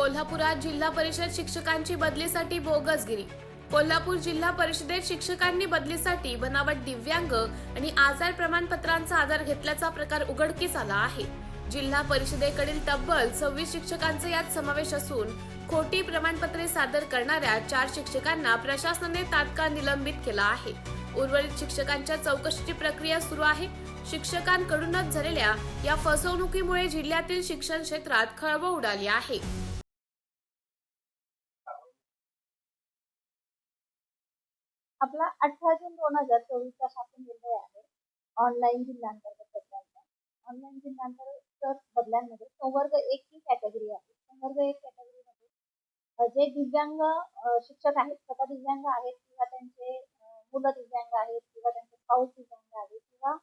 कोल्हापुरात जिल्हा परिषद शिक्षकांची बदलीसाठी बोगसगिरी. कोल्हापूर जिल्हा परिषदेत शिक्षकांनी बदलीसाठी बनावट दिव्यांग आणि आजार प्रमाणपत्रांचा आधार घेतल्याचा प्रकार उघडकीस आला आहे. जिल्हा परिषदेकडील तब्बल सव्वीस शिक्षकांचा यात समावेश असून खोटी प्रमाणपत्रे सादर करणाऱ्या चार शिक्षकांना प्रशासनाने तात्काळ निलंबित केला आहे. उर्वरित शिक्षकांच्या चौकशीची प्रक्रिया सुरू आहे. शिक्षकांकडूनच झालेल्या या फसवणुकीमुळे जिल्ह्यातील शिक्षण क्षेत्रात खळबळ उडाली आहे. आपला अठरा जून दोन हजार चोवीसचा शासन निर्णय आहे. ऑनलाईन जिल्हांतर्गत बदलांचा. ऑनलाईन जिल्हांतर्गत बदल्यांमध्ये संवर्ग एक ही कॅटेगरी आहे. संवर्ग एक कॅटेगरीमध्ये जे दिव्यांग शिक्षक आहेत स्वतः दिव्यांग आहेत किंवा त्यांचे मुलं दिव्यांग आहेत किंवा त्यांचे पाऊस दिव्यांग आहेत किंवा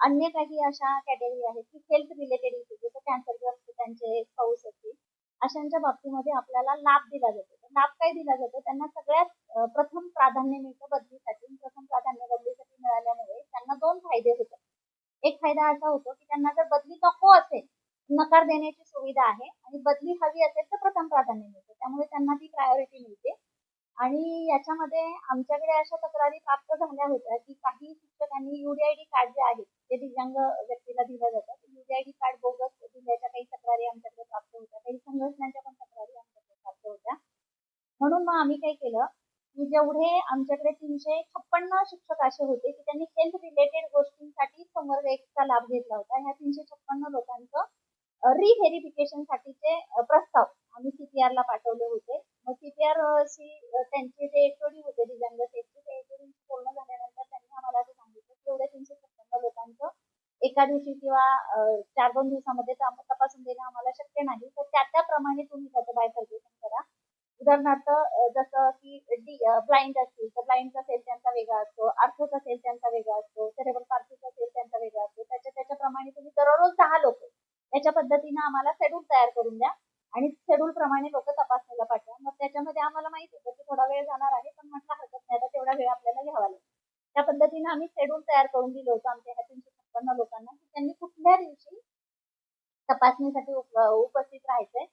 अन्य काही अशा कॅटेगरी आहेत की हेल्थ रिलेटेड इश्यू जसं कॅन्सरग्रस्त त्यांचे पाऊस असतील अशांच्या बाबतीमध्ये आपल्याला लाभ दिला जातो. लाभ काय दिला जातो? त्यांना सगळ्यात प्रथम प्राधान्य मिळतं बदलीसाठी. प्रथम प्राधान्य बदलीसाठी मिळाल्यामुळे त्यांना दोन फायदे होतात. एक फायदा असा होतो की त्यांना जर बदली नको असेल नकार देण्याची सुविधा आहे आणि बदली हवी असेल तर प्रथम प्राधान्य मिळते. त्यामुळे त्यांना ती प्रायोरिटी मिळते. आणि याच्यामध्ये आमच्याकडे अशा तक्रारी प्राप्त झाल्या होत्या की काही शिक्षकांनी युडीआयडी कार्ड जे आहेत ते दिव्यांग व्यक्तीला दिलं जातं युडीआयडी कार्ड बोगस दिल्याच्या काही तक्रारी आमच्याकडे प्राप्त होत्या काही संघटनांच्या पण तक्रारी आमच्याकडे प्राप्त होत्या म्हणून मग आम्ही काय केलं की जेवढे आमच्याकडे तीनशे छप्पन्न शिक्षक असे होते की त्यांनी हेल्थ रिलेटेड गोष्टींसाठी संवर्ग एकचा लाभ घेतला होता. ह्या तीनशे छप्पन्न लोकांचं रिव्हेरिफिकेशन साठीचे प्रस्ताव आम्ही सीपीआर ला पाठवले होते. मग सीपीआर सी त्यांचे जे एचओडी होते दिव्यांग सेटचे ते एचओडी पूर्ण झाल्यानंतर त्यांनी आम्हाला असं सांगितलं की एवढ्या तीनशे छप्पन्न लोकांचं एका दिवशी किंवा चार दोन दिवसामध्ये आम्हाला तपासून देणं आम्हाला शक्य नाही. तर त्या त्याप्रमाणे तुम्ही त्याचं बायफर्गेशन उदाहरणार्थ जसं की ब्लाइंड असतील तर ब्लाइंडचा सेल त्यांचा वेगळा असतो आर्थोचा सेल त्यांचा वेगळा असतो सेरेबल पार्टीचा सेल त्यांचा वेगळा असतो त्याच्या त्याच्याप्रमाणे तुम्ही दररोज दहा लोक त्याच्या पद्धतीनं आम्हाला शेड्यूल तयार करून द्या आणि शेड्यूल प्रमाणे लोक तपासणीला पाठवा. मग त्याच्यामध्ये आम्हाला माहिती होतं की थोडा वेळ जाणार आहे पण म्हटलं हरकत नाही आता तेवढा वेळ आपल्याला घ्यावा लागेल. त्या पद्धतीनं आम्ही शेड्यूल तयार करून दिलं होतं आमच्या ह्या तीनशे छप्पन्न लोकांना की त्यांनी कुठल्या दिवशी तपासणीसाठी उपस्थित राहायचंय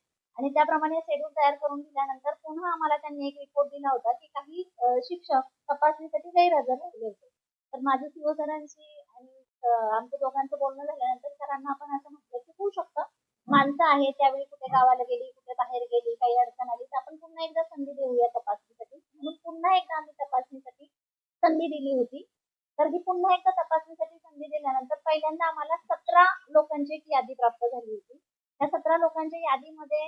आणि त्याप्रमाणे शेड्यूल तयार करून दिल्यानंतर पुन्हा आम्हाला त्यांनी एक रिपोर्ट दिला होता की काही शिक्षक तपासणीसाठी गैरहजर राहिले होते. तर माझं सीओ सरांशी आणि आमच्या दोघांचं बोलणं झाल्यानंतर सरांना आपण असं म्हटलं की होऊ शकतं. माणसं आहे त्यावेळी कुठे गावाला गेली कुठे बाहेर गेली काही अडचण आली तर आपण पुन्हा एकदा संधी देऊया तपासणीसाठी. म्हणून पुन्हा एकदा आम्ही तपासणीसाठी संधी दिली होती. तर ही पुन्हा एकदा तपासणीसाठी संधी दिल्यानंतर पहिल्यांदा आम्हाला सतरा लोकांची एक यादी प्राप्त झाली होती. त्या सतरा लोकांच्या यादीमध्ये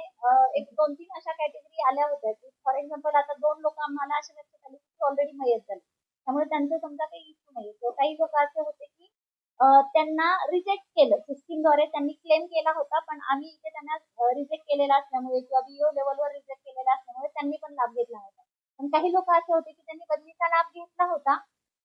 एक दोन तीन अशा कॅटेगरी आल्या होत्या की फॉर एक्झाम्पल आता दोन लोक आम्हाला अशा लक्षात आले की ऑलरेडी मयत झाले. त्यामुळे त्यांचं समजा काही इश्यू नाही तो काही लोक असे होते की त्यांना रिजेक्ट केलं. सिस्टीमद्वारे त्यांनी क्लेम केला होता पण आम्ही इथे त्यांना रिजेक्ट केलेला असल्यामुळे किंवा बीओ लेवलवर रिजेक्ट केलेला असल्यामुळे त्यांनी पण लाभ घेतला होता पण काही लोक असे होते की त्यांनी बदलीचा लाभ घेतला होता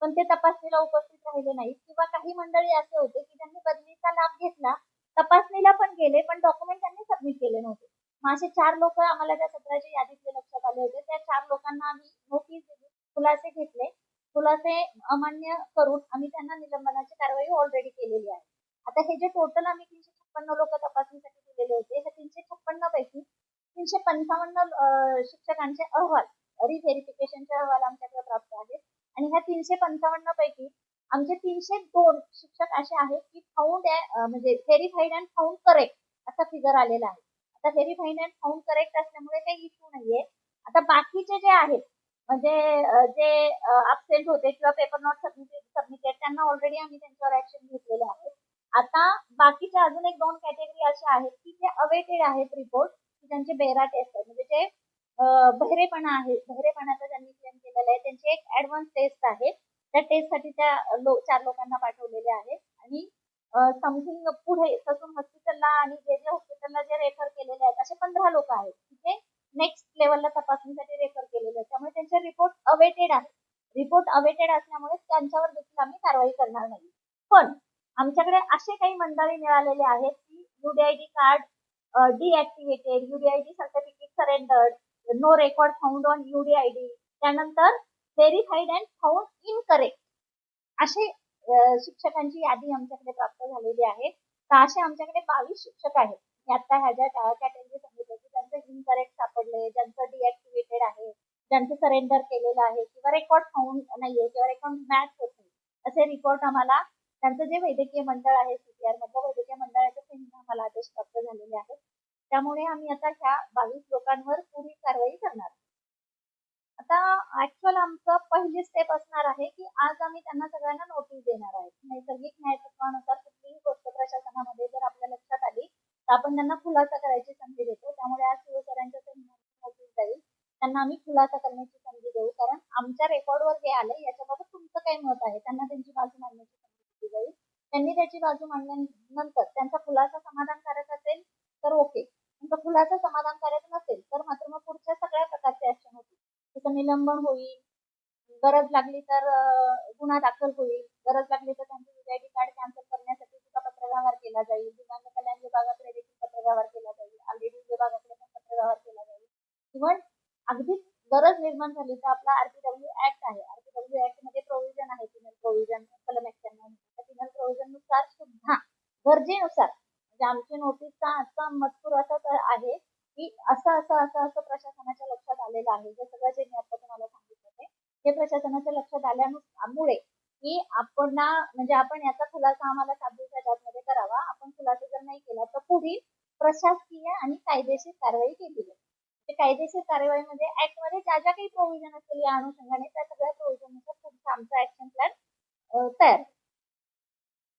पण ते तपासणीला उपस्थित राहिले नाहीत. किंवा काही मंडळी असे होते की त्यांनी बदलीचा लाभ घेतला तपासणीला पण गेले पण डॉक्युमेंट त्यांनी सबमिट केले नव्हते. मग असे चार लोक आम्हाला त्या सत्राच्या यादीतले लक्षात आले होते. त्या चार लोकांना आम्ही नोटीस दिली. खुलासे घेतले. खुलासे अमान्य करून आम्ही त्यांना निलंबनाची कारवाई ऑलरेडी केलेली आहे. आता हे जे टोटल आम्ही तीनशे छप्पन्न लोक तपासणीसाठी दिलेले होते हे तीनशे छप्पन्न पैकी तीनशे पंचावन्न शिक्षकांचे अहवाल रिव्हेरिफिकेशनचे अहवाल आमच्याकडे प्राप्त आहेत. आणि ह्या तीनशे पंचावन्न पैकी आमचे तीनशे दोन शिक्षक असे आहेत की फाउंड म्हणजे व्हेरीफाईड अँड फाउंड करेक्ट असा फिगर आलेला आहे. आता व्हेरीफाईड अँड फाउंड करेक्ट असल्यामुळे काही इश्यू नाहीये. आता बाकीचे जे आहेत म्हणजे जे अबसेंट होते किंवा पेपर नॉट सबमिटेड सबमिटेड त्यांना ऑलरेडी आम्ही त्यांच्यावर ऍक्शन घेतलेले आहे. आता बाकीच्या अजून एक दोन कॅटेगरी अशा आहेत की जे अवेटेड आहेत रिपोर्ट त्यांचे बेरा टेस्ट आहे म्हणजे जे बहिरेपणा आहे बहिरेपणाचा ज्यांनी क्लेम केलेला आहे. त्यांची एक ऍडव्हान्स टेस्ट आहे. त्या टेस्टसाठी त्या लो चार लोकांना पाठवलेले आहे आणि समथिंग पुढे ससून हॉस्पिटलला आणि जे जे हॉस्पिटलला जे रेफर केलेले आहेत असे पंधरा लोक आहेत. तिथे ते नेक्स्ट लेवलला तपासणीसाठी रेफर केलेले आहेत. त्यामुळे त्यांचे रिपोर्ट अवेटेड आहे रिपोर्ट अवेटेड असल्यामुळे त्यांच्यावर देखील आम्ही कारवाई करणार नाही. पण आमच्याकडे असे काही मंडळी मिळालेले आहेत की UDID card deactivated UDID certificate surrendered no record found on UDID त्यानंतर व्हेरीफाईड अँड फाउंड इनकरेक्ट असे शिक्षकांची यादी आमच्याकडे प्राप्त झालेली आहे. तर असे आमच्याकडे बावीस शिक्षक आहेत. मी आता ह्या ज्या कॅटेगरी सांगितलं की त्यांचं इनकरेक्ट सापडले ज्यांचं डिॲक्टिव्हेटेड आहे ज्यांचं सरेंडर केलेलं आहे किंवा रेकॉर्ड होऊन नाहीये किंवा रेकॉर्ड मॅच होत नाही असे रिपोर्ट आम्हाला त्यांचं जे वैद्यकीय मंडळ आहे सीपीआर मधलं वैद्यकीय मंडळाच्या सहीने आम्हाला आदेश प्राप्त झालेले आहेत. त्यामुळे आम्ही आता ह्या बावीस लोकांवर पुढील कारवाई करणार. आहोत. आता ऍक्च्युअल आमचं पहिली स्टेप असणार आहे की आज आम्ही त्यांना सगळ्यांना नोटीस देणार आहे. नैसर्गिक न्यायतत्वानुसार कुठलीही गोष्ट प्रशासनामध्ये जर आपल्या लक्षात आली तर आपण त्यांना खुलासा करायची संधी देतो. त्यामुळे आज शिवसरांच्या नोटीस जाईल. त्यांना आम्ही खुलासा करण्याची संधी देऊ. कारण आमच्या रेकॉर्डवर हे आलंय याच्याबाबत तुमचं काय मत आहे. त्यांना त्यांची बाजू मांडण्याची संधी दिली जाईल. त्यांनी त्याची बाजू मांडल्यानंतर त्यांचा खुलासा समाधानकारक असेल तर ओके त्यांचा खुलासा समाधानकारक नसेल तर मात्र मग पुढच्या सगळ्या प्रकारचे ऍक्शन होतील. त्याचं निलंबन होईल. गरज लागली तर गुन्हा दाखल होईल. गरज लागली तर त्यांचं युआयडी कार्ड कॅन्सल करण्यासाठी सुद्धा पत्रव्यवहार केला जाईल. दिव्यांग कल्याण विभागाकडे देखील पत्रव्यवहार केला जाईल. आलरेडी विभागाकडे पण पत्रव्यवहार केला जाईल. इव्हन अगदी गरज निर्माण झाली तर आपला आरपीडब्ल्यू ऍक्ट आहे. आरपीडब्ल्यू ऍक्टमध्ये प्रोव्हिजन आहे. पिनल प्रोव्हिजन कलम एक्क्याण्णव पिनल प्रोव्हिजननुसार सुद्धा गरजेनुसार म्हणजे आमची नोटीसचा आजचा मजकूर असाच आहे. की असं असं असं असं प्रशासनाच्या लक्षात आलेलं आहे. हे सगळं जे मी आता तुम्हाला सांगितलं ते हे प्रशासनाच्या लक्षात आल्यामुळे की आपण म्हणजे आपण याचा खुलासा आम्हाला सात दिवसाच्या आतमध्ये करावा. आपण खुलासा जर नाही केला तर पुढील प्रशासकीय आणि कायदेशीर कारवाई केली जाईल. म्हणजे कायदेशीर कारवाईमध्ये ऍक्टमध्ये ज्या ज्या काही प्रोव्हिजन असतील या अनुषंगाने त्या सगळ्या प्रोव्हिजननुसार पुढचा आमचा ऍक्शन प्लॅन तयार